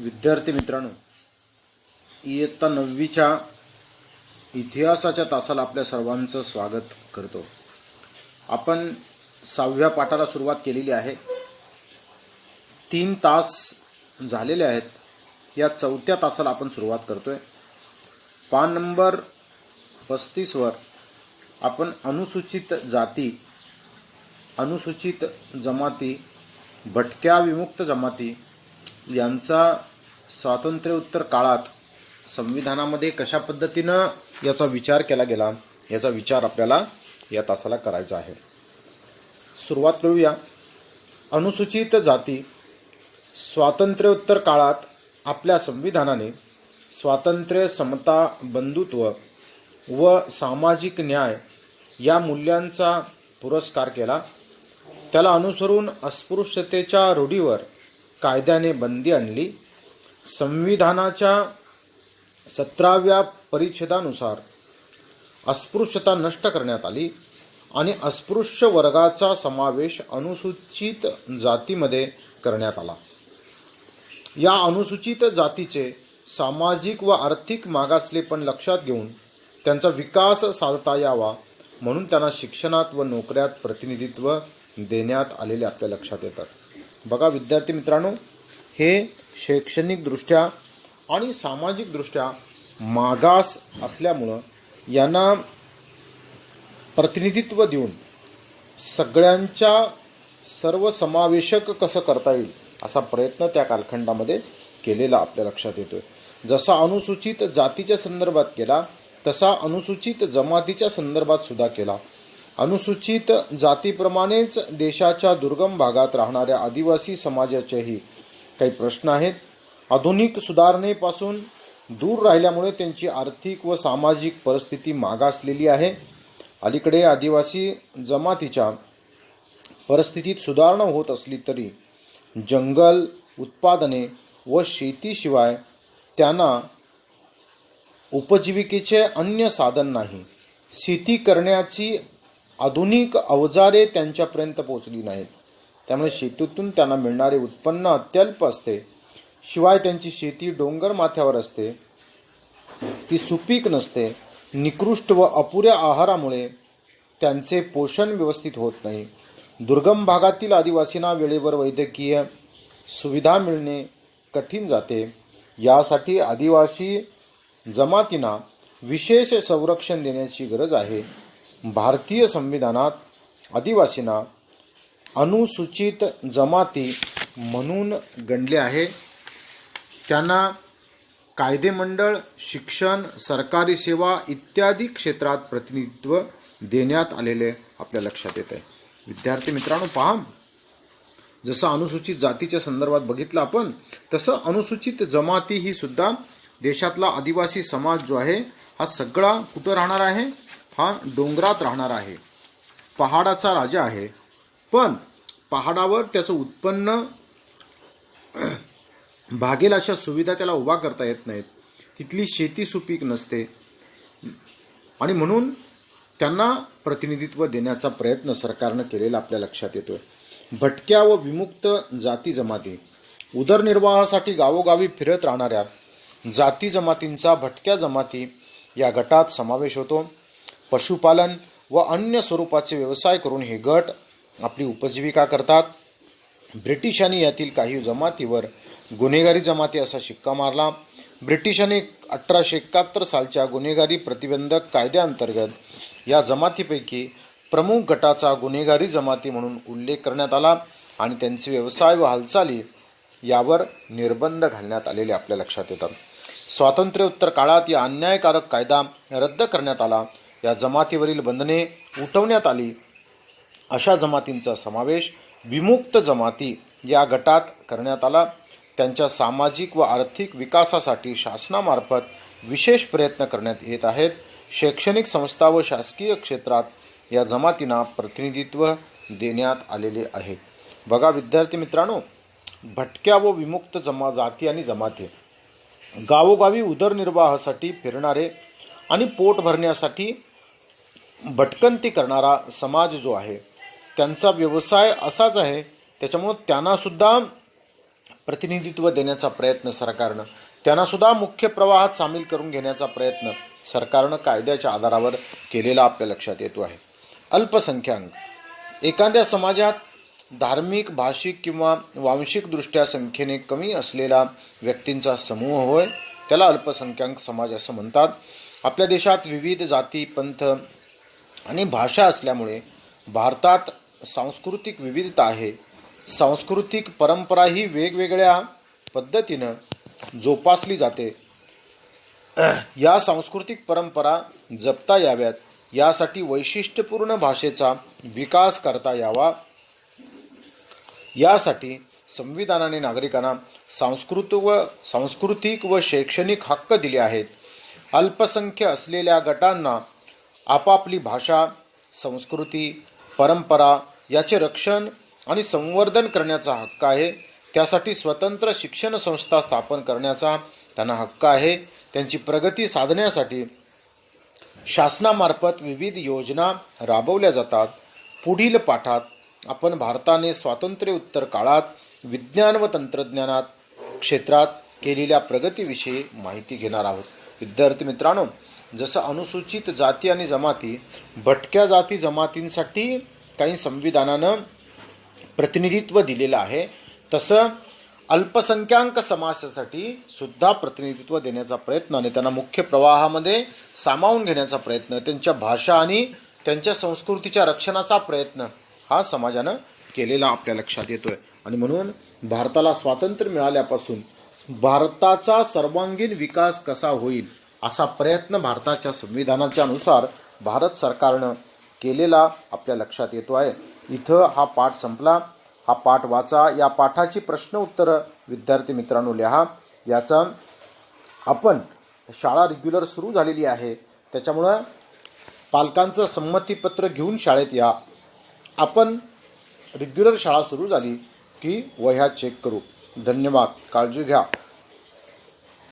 विद्यार्थी मित्रांनो इयत्ता नववीच्या इतिहासाच्या तासाला आपल्या सर्वांचं स्वागत करतो. आपण सहाव्या पाठाला सुरुवात केलेली आहे. तीन तास झालेले आहेत. या चौथ्या तासाला आपण सुरुवात करतोय. पान नंबर पस्तीसवर आपण अनुसूचित जाती अनुसूचित जमाती भटक्या विमुक्त जमाती यांचा स्वातंत्र्योत्तर काळात संविधानामध्ये कशा पद्धतीनं याचा विचार केला गेला याचा विचार आपल्याला या तासाला करायचा आहे. सुरुवात करूया. अनुसूचित जाती स्वातंत्र्योत्तर काळात आपल्या संविधानाने स्वातंत्र्य समता बंधुत्व व सामाजिक न्याय या मूल्यांचा पुरस्कार केला. त्याला अनुसरून अस्पृश्यतेच्या रूढीवर कायद्याने बंदी आणली. संविधानाच्या सतराव्या परिच्छेदानुसार अस्पृश्यता नष्ट करण्यात आली आणि अस्पृश्य वर्गाचा समावेश अनुसूचित जातीमध्ये करण्यात आला. या अनुसूचित जातीचे सामाजिक व आर्थिक मागासलेपण लक्षात घेऊन त्यांचा विकास साधता यावा म्हणून त्यांना शिक्षणात व नोकऱ्यात प्रतिनिधित्व देण्यात आलेले आपल्या लक्षात येतात. बघा विद्यार्थी मित्रांनो हे शैक्षणिकदृष्ट्या आणि सामाजिकदृष्ट्या मागास असल्यामुळं यांना प्रतिनिधित्व देऊन सगळ्यांच्या सर्वसमावेशक कसं करता येईल असा प्रयत्न त्या कालखंडामध्ये केलेला आपल्या लक्षात येतो आहे जसा अनुसूचित जातीच्या संदर्भात केला तसा अनुसूचित जमातीच्या संदर्भात सुद्धा केला. अनुसूचित जातीप्रमाणेच देशाच्या दुर्गम भागात राहणाऱ्या आदिवासी समाजाचेही काही प्रश्न आहेत. आधुनिक सुधारणेपासून दूर राहिल्यामुळे त्यांची आर्थिक व सामाजिक परिस्थिती मागासलेली आहे. अलीकडे आदिवासी जमातीच्या परिस्थितीत सुधारणा होत असली तरी जंगल उत्पादने व शेतीशिवाय त्यांना उपजीविकेचे अन्य साधन नाही. शेती करण्याची आधुनिक अवजारे त्यांच्यापर्यंत पोचली नाहीत. त्यामुळे शेतीतून त्यांना मिळणारे उत्पन्न अत्यल्प असते. शिवाय त्यांची शेती डोंगर माथ्यावर असते. ती सुपीक नसते. निकृष्ट व अपुऱ्या आहारामुळे त्यांचे पोषण व्यवस्थित होत नाही. दुर्गम भागातील आदिवासींना वेळेवर वैद्यकीय सुविधा मिळणे कठीण जाते. यासाठी आदिवासी जमातींना विशेष संरक्षण देण्याची गरज आहे. भारतीय संविधानात आदिवासींना अनुसूचित जमाती म्हणून गणले आहे. त्यांना कायदेमंडळ शिक्षण सरकारी सेवा इत्यादी क्षेत्रात प्रतिनिधित्व देण्यात आलेले आपल्या लक्षात येत आहे. विद्यार्थी मित्रांनो पहा. जसं अनुसूचित जातीच्या संदर्भात बघितलं आपण तसं अनुसूचित जमाती ही सुद्धा देशातला आदिवासी समाज जो आहे हा सगळा कुठं राहणार आहे? हा डोंगरात राहणार आहे. पहाडाचा राजा आहे. पण पहाडावर त्याचं उत्पन्न भागेल अशा सुविधा त्याला उभा करता येत नाहीत. तिथली शेती सुपीक नसते. आणि म्हणून त्यांना प्रतिनिधित्व देण्याचा प्रयत्न सरकारनं केलेला आपल्या लक्षात येतोय. भटक्या व विमुक्त जाती जमाती. उदरनिर्वाहासाठी गावोगावी फिरत राहणाऱ्या जाती जमातींचा भटक्या जमाती या गटात समावेश होतो. पशुपालन व अन्य स्वरूपाचे व्यवसाय करून हे गट आपली उपजीविका करतात. ब्रिटिशांनी यातील काही जमातीवर गुन्हेगारी जमाती असा शिक्का मारला. ब्रिटिशांनी अठराशे एकाहत्तर सालच्या गुन्हेगारी प्रतिबंधक कायद्याअंतर्गत या जमातीपैकी प्रमुख गटाचा गुन्हेगारी जमाती म्हणून उल्लेख करण्यात आला आणि त्यांचे व्यवसाय व हालचाली यावर निर्बंध घालण्यात आलेले आपल्या लक्षात येतात. स्वातंत्र्योत्तर काळात या अन्यायकारक कायदा रद्द करण्यात आला. या जमातीवरील बंधने उठवण्यात आली. अशा जमातींचा समावेश विमुक्त जमाती या गटात करण्यात आला. त्यांच्या सामाजिक व आर्थिक विकासासाठी शासनामार्फत विशेष प्रयत्न करण्यात येत आहेत. शैक्षणिक संस्था व शासकीय क्षेत्रात या जमातींना प्रतिनिधित्व देण्यात आलेले आहे. बघा विद्यार्थी मित्रांनो भटक्या व विमुक्त जमा जाती आणि जमाती गावोगावी उदरनिर्वाहासाठी फिरणारे आणि पोट भरण्यासाठी भटकंती करणारा समाज जो आहे त्यांचा व्यवसाय असाच आहे. त्याच्यामुळं त्यांनासुद्धा प्रतिनिधित्व देण्याचा प्रयत्न सरकारनं त्यांनासुद्धा मुख्य प्रवाहात सामील करून घेण्याचा प्रयत्न सरकारनं कायद्याच्या आधारावर केलेला आपल्या लक्षात येतो आहे. अल्पसंख्याक एखाद्या समाजात धार्मिक भाषिक किंवा वांशिकदृष्ट्या संख्येने कमी असलेला व्यक्तींचा समूह होय त्याला अल्पसंख्याक समाज असं म्हणतात. आपल्या देशात विविध जाती पंथ आणि भाषा असल्यामुळे भारतात सांस्कृतिक विविधता आहे. सांस्कृतिक परंपरा ही वेगवेगळ्या पद्धतीनं जोपासली जाते. या सांस्कृतिक परंपरा जपता याव्यात. यासाठी वैशिष्ट्यपूर्ण भाषेचा विकास करता यावा. यासाठी संविधानाने नागरिकांना सांस्कृतिक व सांस्कृतिक व शैक्षणिक हक्क दिले आहेत. अल्पसंख्य असलेल्या गटांना आपापली भाषा संस्कृती परंपरा याचे रक्षण आणि संवर्धन करण्याचा हक्क आहे. त्यासाठी स्वतंत्र शिक्षण संस्था स्थापन करण्याचा त्यांना हक्क आहे. त्यांची प्रगती साधण्यासाठी शासनामार्फत विविध योजना राबवल्या जातात. पुढील पाठात आपण भारताने स्वातंत्र्योत्तर काळात विज्ञान व तंत्रज्ञानात क्षेत्रात केलेल्या प्रगतीविषयी माहिती घेणार आहोत. विद्यार्थी मित्रांनो जसं अनुसूचित जाती आणि जमाती भटक्या जाती जमातींसाठी काही संविधानानं प्रतिनिधित्व दिलेलं आहे. तसं अल्पसंख्याक समाजासाठी सुद्धा प्रतिनिधित्व देण्याचा प्रयत्न आणि त्यांना मुख्य प्रवाहामध्ये सामावून घेण्याचा प्रयत्न त्यांच्या भाषा आणि त्यांच्या संस्कृतीच्या रक्षणाचा प्रयत्न हा समाजानं केलेला आपल्या लक्षात येतोय. आणि म्हणून भारताला स्वातंत्र्य मिळाल्यापासून भारताचा सर्वांगीण विकास कसा होईल असा प्रयत्न भारताच्या संविधानाच्या अनुसार भारत सरकारनं केलेला आपल्या लक्षात येतो आहे. इथं हा पाठ संपला. हा पाठ वाचा. या पाठाची प्रश्न उत्तरं विद्यार्थी मित्रांनो लिहा. याचा आपण शाळा रेग्युलर सुरू झालेली आहे. त्याच्यामुळं पालकांचं संमतीपत्र घेऊन शाळेत या. आपण रेग्युलर शाळा सुरू झाली की वह्या चेक करू. धन्यवाद. काळजी घ्या.